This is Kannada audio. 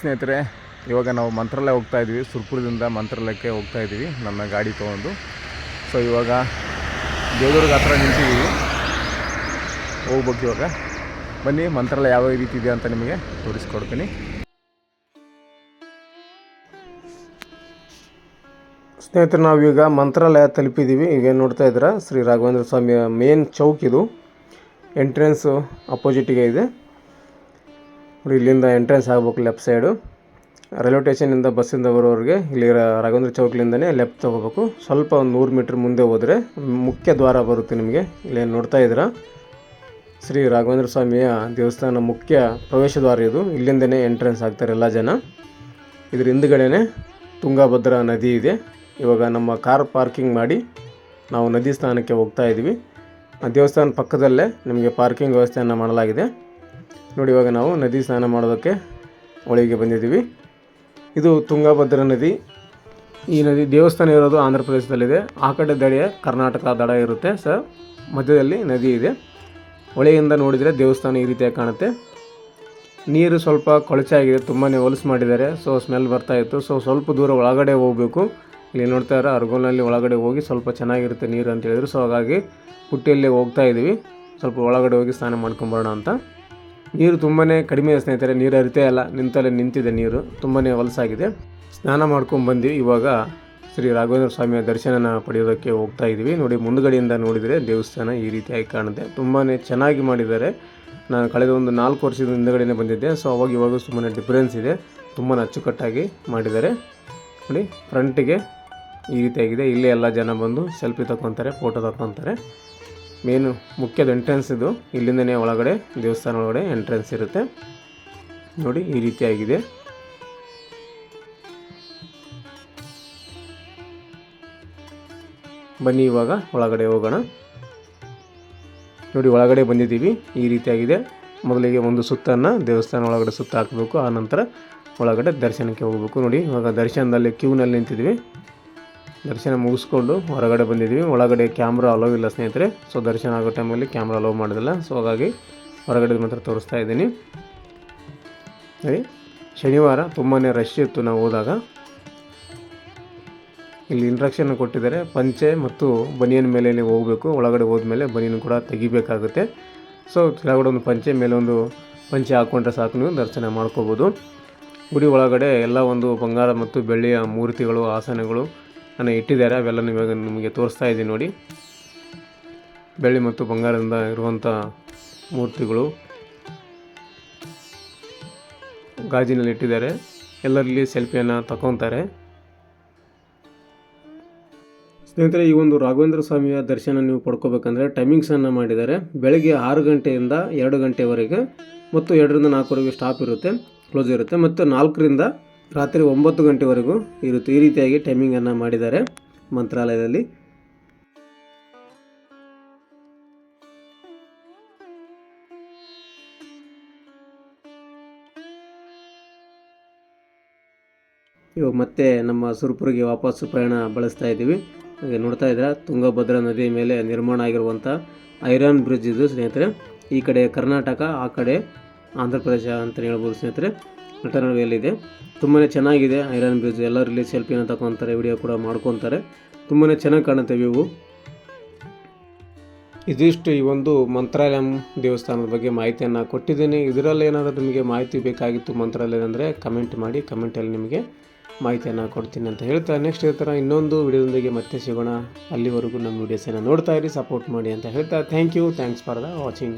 ಸ್ನೇಹಿತರೆ, ಇವಾಗ ನಾವು ಮಂತ್ರಾಲಯ ಹೋಗ್ತಾ ಇದ್ದೀವಿ. ಸುರ್ಪುರದಿಂದ ಮಂತ್ರಾಲಯಕ್ಕೆ ಹೋಗ್ತಾ ಇದ್ದೀವಿ. ನನ್ನ ಗಾಡಿ ತೊಗೊಂಡು. ಸೊ ಇವಾಗ ದೇವದುರ್ಗ ಹತ್ರ ನಿಂತಿದ್ದೀವಿ. ಹೋಗ್ಬೇಕು ಇವಾಗ. ಬನ್ನಿ, ಮಂತ್ರಾಲಯ ಯಾವ ರೀತಿ ಇದೆ ಅಂತ ನಿಮಗೆ ತೋರಿಸ್ಕೊಡ್ತೀನಿ. ಸ್ನೇಹಿತರೆ, ನಾವೀಗ ಮಂತ್ರಾಲಯ ತಲುಪಿದ್ದೀವಿ. ಈಗ ನೋಡ್ತಾ ಇದ್ದೀರಾ? ಶ್ರೀ ರಾಘವೇಂದ್ರ ಸ್ವಾಮಿಯ ಮೇನ್ ಚೌಕ್ ಇದು. ಎಂಟ್ರೆನ್ಸು ಅಪೋಸಿಟಿಗೆ ಇದೆ. ನೋಡಿ, ಇಲ್ಲಿಂದ ಎಂಟ್ರೆನ್ಸ್ ಆಗ್ಬೇಕು ಲೆಫ್ಟ್ ಸೈಡು ರೈಲ್ವೆ ಸ್ಟೇಷನಿಂದ ಬಸ್ಸಿಂದ ಬರೋರಿಗೆ ಇಲ್ಲಿ ರಾಘವೇಂದ್ರ ಚೌಕ್ಲಿಂದನೇ ಲೆಫ್ಟ್ ತೊಗೋಬೇಕು. ಸ್ವಲ್ಪ ಒಂದು ನೂರು ಮೀಟ್ರ್ ಮುಂದೆ ಹೋದರೆ ಮುಖ್ಯ ದ್ವಾರ ಬರುತ್ತೆ ನಿಮಗೆ. ಇಲ್ಲೇನು ನೋಡ್ತಾ ಇದ್ದೀರಾ? ಶ್ರೀ ರಾಘವೇಂದ್ರ ಸ್ವಾಮಿಯ ದೇವಸ್ಥಾನ ಮುಖ್ಯ ಪ್ರವೇಶ ದ್ವಾರ ಇದು. ಇಲ್ಲಿಂದನೇ ಎಂಟ್ರೆನ್ಸ್ ಆಗ್ತಾರೆ ಎಲ್ಲ ಜನ. ಇದ್ರ ಹಿಂದ್ಗಡೆನೆ ತುಂಗಭದ್ರಾ ನದಿ ಇದೆ. ಇವಾಗ ನಮ್ಮ ಕಾರ್ ಪಾರ್ಕಿಂಗ್ ಮಾಡಿ ನಾವು ನದಿ ಸ್ನಾನಕ್ಕೆ ಹೋಗ್ತಾ ಇದ್ದೀವಿ ದೇವಸ್ಥಾನ ಪಕ್ಕದಲ್ಲೇ ನಿಮಗೆ ಪಾರ್ಕಿಂಗ್ ವ್ಯವಸ್ಥೆಯನ್ನು ಮಾಡಲಾಗಿದೆ. ನೋಡಿ, ಇವಾಗ ನಾವು ನದಿ ಸ್ನಾನ ಮಾಡೋದಕ್ಕೆ ಒಳಗೆ ಬಂದಿದ್ದೀವಿ. ಇದು ತುಂಗಭದ್ರಾ ನದಿ. ಈ ನದಿ ದೇವಸ್ಥಾನ ಇರೋದು ಆಂಧ್ರ ಪ್ರದೇಶದಲ್ಲಿದೆ. ಆ ಕಡೆ ದಡೆಯ ಕರ್ನಾಟಕ ದಡ ಇರುತ್ತೆ. ಸರ್ ಮಧ್ಯದಲ್ಲಿ ನದಿ ಇದೆ. ಹೊಳೆಯಿಂದ ನೋಡಿದರೆ ದೇವಸ್ಥಾನ ಈ ರೀತಿಯಾಗಿ ಕಾಣುತ್ತೆ. ನೀರು ಸ್ವಲ್ಪ ಕೊಳಚಾಗಿದೆ ತುಂಬಾ ಹೊಲಸು ಮಾಡಿದ್ದಾರೆ. ಸೊ ಸ್ಮೆಲ್ ಬರ್ತಾ ಇತ್ತು. ಸೊ ಸ್ವಲ್ಪ ದೂರ ಒಳಗಡೆ ಹೋಗಬೇಕು. ಇಲ್ಲಿ ನೋಡ್ತಾ ಇರೋ ಅರ್ಗೋನಲ್ಲಿ ಒಳಗಡೆ ಹೋಗಿ ಸ್ವಲ್ಪ ಚೆನ್ನಾಗಿರುತ್ತೆ ನೀರು ಅಂತ ಹೇಳಿದ್ರು. ಸೊ ಹಾಗಾಗಿ ಪುಟ್ಟಿಯಲ್ಲಿ ಹೋಗ್ತಾ ಇದ್ದೀವಿ. ಸ್ವಲ್ಪ ಒಳಗಡೆ ಹೋಗಿ ಸ್ನಾನ ಮಾಡ್ಕೊಂಬರೋಣ ಅಂತ. ನೀರು ತುಂಬಾ ಕಡಿಮೆ ಸ್ನೇಹಿತರೆ, ನೀರು ಹರಿತೇ ಇಲ್ಲ, ನಿಂತಲ್ಲೇ ನಿಂತಿದೆ ನೀರು ತುಂಬಾ ಹೊಲಸಾಗಿದೆ. ಸ್ನಾನ ಮಾಡ್ಕೊಂಡು ಬಂದ್ವಿ. ಇವಾಗ ಶ್ರೀ ರಾಘವೇಂದ್ರ ಸ್ವಾಮಿಯ ದರ್ಶನನ ಪಡೆಯೋದಕ್ಕೆ ಹೋಗ್ತಾ ಇದ್ದೀವಿ ನೋಡಿ, ಮುಂದುಗಡೆಯಿಂದ ನೋಡಿದರೆ ದೇವಸ್ಥಾನ ಈ ರೀತಿಯಾಗಿ ಕಾಣುತ್ತೆ. ತುಂಬಾ ಚೆನ್ನಾಗಿ ಮಾಡಿದ್ದಾರೆ. ನಾನು ಕಳೆದ ಒಂದು ನಾಲ್ಕು ವರ್ಷದ ಹಿಂದಗಡೆನೇ ಬಂದಿದ್ದೆ. ಸೊ ಅವಾಗ ಇವಾಗ ಸುಮ್ಮನೆ ಡಿಫ್ರೆನ್ಸ್ ಇದೆ. ತುಂಬಾ ಅಚ್ಚುಕಟ್ಟಾಗಿ ಮಾಡಿದ್ದಾರೆ. ನೋಡಿ ಫ್ರಂಟಿಗೆ ಈ ರೀತಿಯಾಗಿದೆ. ಇಲ್ಲೇ ಎಲ್ಲ ಜನ ಬಂದು ಸೆಲ್ಫಿ ತಗೊತಾರೆ ಫೋಟೋ ತಗೊತಾರೆ ಮೇನು ಮುಖ್ಯದ ಎಂಟ್ರೆನ್ಸ್ ಇದು. ಇಲ್ಲಿಂದನೇ ಒಳಗಡೆ ದೇವಸ್ಥಾನ ಒಳಗಡೆ ಎಂಟ್ರೆನ್ಸ್ ಇರುತ್ತೆ. ನೋಡಿ, ಈ ರೀತಿಯಾಗಿದೆ. ಬನ್ನಿ ಇವಾಗ ಒಳಗಡೆ ಹೋಗೋಣ. ನೋಡಿ, ಒಳಗಡೆ ಬಂದಿದ್ದೀವಿ. ಈ ರೀತಿಯಾಗಿದೆ. ಮೊದಲಿಗೆ ಒಂದು ಸುತ್ತನ್ನು ದೇವಸ್ಥಾನ ಒಳಗಡೆ ಸುತ್ತ ಹಾಕಬೇಕು. ಆ ನಂತರ ಒಳಗಡೆ ದರ್ಶನಕ್ಕೆ ಹೋಗಬೇಕು. ನೋಡಿ, ಇವಾಗ ದರ್ಶನದಲ್ಲಿ ಕ್ಯೂನಲ್ಲಿ ನಿಂತಿದ್ವಿ ದರ್ಶನ ಮುಗಿಸ್ಕೊಂಡು ಹೊರಗಡೆ ಬಂದಿದ್ದೀವಿ. ಒಳಗಡೆ ಕ್ಯಾಮ್ರಾ ಅಲೋ ಇಲ್ಲ ಸ್ನೇಹಿತರೆ. ಸೊ ದರ್ಶನ ಆಗೋ ಟೈಮಲ್ಲಿ ಕ್ಯಾಮ್ರಾ ಅಲೋ ಮಾಡೋದಿಲ್ಲ. ಸೊ ಹಾಗಾಗಿ ಹೊರಗಡೆ ಮಾತ್ರ ತೋರಿಸ್ತಾ ಇದ್ದೀನಿ. ಸರಿ, ಶನಿವಾರ ತುಂಬಾ ರಶ್ ಇತ್ತು ನಾವು ಹೋದಾಗ. ಇಲ್ಲಿ ಇಂಟ್ರಕ್ಷನ್ ಕೊಟ್ಟಿದ್ದಾರೆ. ಪಂಚೆ ಮತ್ತು ಬನಿಯನ್ ಮೇಲೆ ನೀವು ಹೋಗಬೇಕು. ಒಳಗಡೆ ಹೋದ್ಮೇಲೆ ಬನಿಯನ್ ಕೂಡ ತೆಗಿಬೇಕಾಗುತ್ತೆ. ಸೊ ಕೆಳಗಡೆ ಒಂದು ಪಂಚೆ, ಮೇಲೆ ಒಂದು ಪಂಚೆ ಹಾಕ್ಕೊಂಡ್ರೆ ಸಾಕು ನೀವು. ದರ್ಶನ ಮಾಡ್ಕೋಬೋದು. ಗುಡಿ ಒಳಗಡೆ ಎಲ್ಲ ಒಂದು ಬಂಗಾರ ಮತ್ತು ಬೆಳ್ಳಿಯ ಮೂರ್ತಿಗಳು, ಆಸನಗಳು ಅನ್ನ ಇಟ್ಟಿದ್ದಾರೆ, ಅವೆಲ್ಲ ಇವಾಗ ನಿಮಗೆ ತೋರಿಸ್ತಾ ಇದ್ದೀನಿ ನೋಡಿ. ಬೆಳ್ಳಿ ಮತ್ತು ಬಂಗಾರದಿಂದ ಇರುವಂಥ ಮೂರ್ತಿಗಳು. ಗಾಜಿನಲ್ಲಿ ಇಟ್ಟಿದ್ದಾರೆ. ಎಲ್ಲರಲ್ಲಿ ಸೆಲ್ಫಿಯನ್ನು ತಗೊತಾರೆ ಸ್ನೇಹಿತರೆ, ಈ ಒಂದು ರಾಘವೇಂದ್ರ ಸ್ವಾಮಿಯ ದರ್ಶನ ನೀವು ಪಡ್ಕೋಬೇಕಂದ್ರೆ ಟೈಮಿಂಗ್ಸನ್ನು ಮಾಡಿದ್ದಾರೆ. ಬೆಳಗ್ಗೆ ಆರು ಗಂಟೆಯಿಂದ ಎರಡು ಗಂಟೆವರೆಗೆ ಮತ್ತು ಎರಡರಿಂದ ನಾಲ್ಕುವರೆಗೆ ಸ್ಟಾಪ್ ಇರುತ್ತೆ ಕ್ಲೋಸ್ ಇರುತ್ತೆ. ಮತ್ತು ನಾಲ್ಕರಿಂದ ರಾತ್ರಿ ಒಂಬತ್ತು ಗಂಟೆವರೆಗೂ ಇರುತ್ತೆ ಈ ರೀತಿಯಾಗಿ ಟೈಮಿಂಗನ್ನು ಮಾಡಿದ್ದಾರೆ ಮಂತ್ರಾಲಯದಲ್ಲಿ. ಇವಾಗ ಮತ್ತೆ ನಮ್ಮ ಸುರಪುರಿಗೆ ವಾಪಸ್ಸು ಪ್ರಯಾಣ ಬಳಸ್ತಾ ಇದ್ದೀವಿ. ಹಾಗೆ ನೋಡ್ತಾ ಇದ್ದೀರಾ, ತುಂಗಭದ್ರಾ ನದಿ ಮೇಲೆ ನಿರ್ಮಾಣ ಆಗಿರುವಂಥ ಐರನ್ ಬ್ರಿಡ್ಜ್ ಇದು ಸ್ನೇಹಿತರೆ. ಈ ಕಡೆ ಕರ್ನಾಟಕ, ಆ ಕಡೆ ಆಂಧ್ರ ಪ್ರದೇಶ ಅಂತಲೇ ಹೇಳ್ಬೋದು ಸ್ನೇಹಿತರೆ. ನಟ ವೇಲಿದೆ ತುಂಬಾ ಚೆನ್ನಾಗಿದೆ. ಐರನ್ ಬ್ರಿಡ್ಜ್ ರಿಲೀಸ್ ಸೆಲ್ಫಿನ ತಗೊತಾರೆ ವಿಡಿಯೋ ಕೂಡ ಮಾಡ್ಕೊತಾರೆ. ತುಂಬಾ ಚೆನ್ನಾಗಿ ಕಾಣುತ್ತೆ ವ್ಯೂವು ಇದಿಷ್ಟು ಈ ಒಂದು ಮಂತ್ರಾಲಯಂ ದೇವಸ್ಥಾನದ ಬಗ್ಗೆ ಮಾಹಿತಿಯನ್ನು ಕೊಟ್ಟಿದ್ದೀನಿ. ಇದರಲ್ಲಿ ಏನಾದರೂ ನಿಮಗೆ ಮಾಹಿತಿ ಬೇಕಾಗಿತ್ತು ಮಂತ್ರಾಲಯ ಅಂದರೆ ಕಮೆಂಟ್ ಮಾಡಿ ಕಮೆಂಟಲ್ಲಿ ನಿಮಗೆ ಮಾಹಿತಿಯನ್ನು ಕೊಡ್ತೀನಿ ಅಂತ ಹೇಳ್ತಾ ನೆಕ್ಸ್ಟ್ ಈ ಥರ ಇನ್ನೊಂದು ವಿಡಿಯೋದೊಂದಿಗೆ ಮತ್ತೆ ಸಿಗೋಣ. ಅಲ್ಲಿವರೆಗೂ ನಮ್ಮ ವೀಡಿಯೋಸನ್ನು ನೋಡ್ತಾ ಇರಿ ಸಪೋರ್ಟ್ ಮಾಡಿ ಅಂತ ಹೇಳ್ತಾ. Thank you thanks for the watching